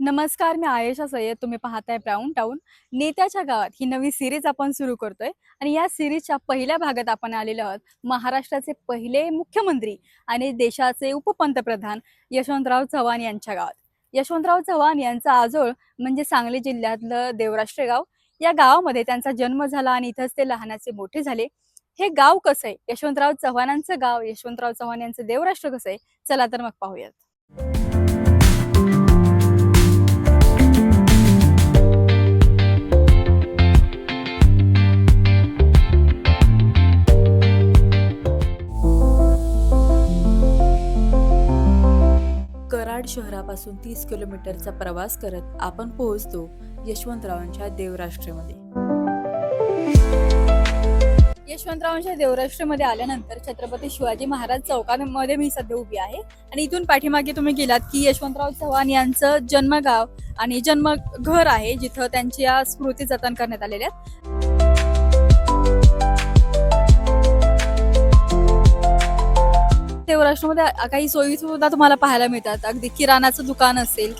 नमस्कार मी आयशा सय्यद. तुम्ही पाहताय ब्राऊन टाऊन नेत्याच्या गावात ही नवी सिरीज आपण सुरू करतोय. आणि या सिरीजच्या पहिल्या भागात आपण आलेलो आहोत महाराष्ट्राचे पहिले मुख्यमंत्री आणि देशाचे उपपंतप्रधान यशवंतराव चव्हाण यांच्या गावात. यशवंतराव चव्हाण यांचा आजोळ म्हणजे सांगली जिल्ह्यातलं देवराष्ट्रे गाव. या गावामध्ये त्यांचा जन्म झाला आणि इथंच ते लहानाचे मोठे झाले. हे गाव कसं आहे? यशवंतराव चव्हाणांचं गाव यशवंतराव चव्हाण यांचं देवराष्ट्र कसं आहे? चला तर मग पाहूयात. कराड शहरापासून तीस किलोमीटरचा प्रवास करत आपण पोहोचतो यशवंतरावांच्या देवराष्ट्रामध्ये. यशवंतरावांच्या देवराष्ट्रामध्ये आल्यानंतर छत्रपती शिवाजी महाराज चौकामध्ये मी सध्या उभी आहे. आणि इथून पाठीमागे तुम्ही गेलात की यशवंतराव चव्हाण यांचं जन्मगाव आणि जन्म घर आहे जिथं त्यांच्या स्मृती जतन करण्यात आलेल्या महाराष्ट्रामध्ये काही सोयीसुविधा तुम्हाला पाहायला मिळतात. अगदी किराणाचं दुकान असेल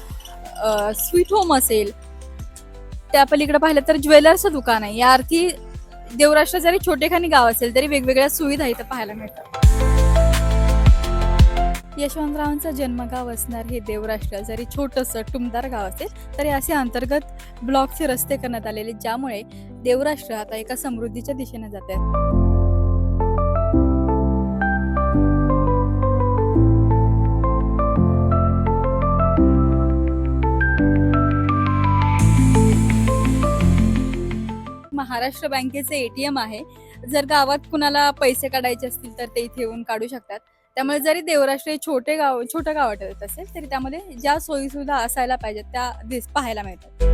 स्वीट होम असेल त्या पलीकडे पाहिलं तर ज्वेलर्सचं दुकान आहे. या अर्थी देवराष्ट्र जरी छोटेखानी गाव असेल तरी वेगवेगळ्या सुविधा इथं पाहायला मिळतात. यशवंतरावांचं जन्मगाव असणार हे देवराष्ट्र. जरी छोटंसं टुमदार गाव असेल तरी असे अंतर्गत ब्लॉकचे रस्ते करण्यात आलेले ज्यामुळे देवराष्ट्र आता एका समृद्धीच्या दिशेने जात महाराष्ट्र बँकेचे एटीएम आहे. जर गावात कुणाला पैसे काढायचे असतील तर ते इथे येऊन काढू शकतात. त्यामुळे जरी देवराष्ट्र हे छोटे गाव छोटं गाव वाटत असेल तरी त्यामध्ये ज्या सोयीसुविधा असायला पाहिजेत त्या दिस पाहायला मिळतात.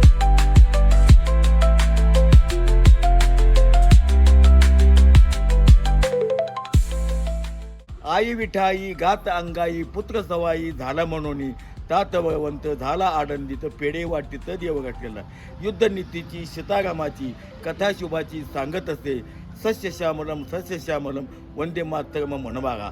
आई विठाई गात अंगाई पुत्र सवाई झाला म्हणून. तातवंत झाला आनंदित पेढे वाटीत देव घातलेला. युद्धनीतीची सीतारामाची कथाशुभाची सांगत असे सस्य श्यामलम सस्य श्यामलम वंदे मातरम म्हणवागा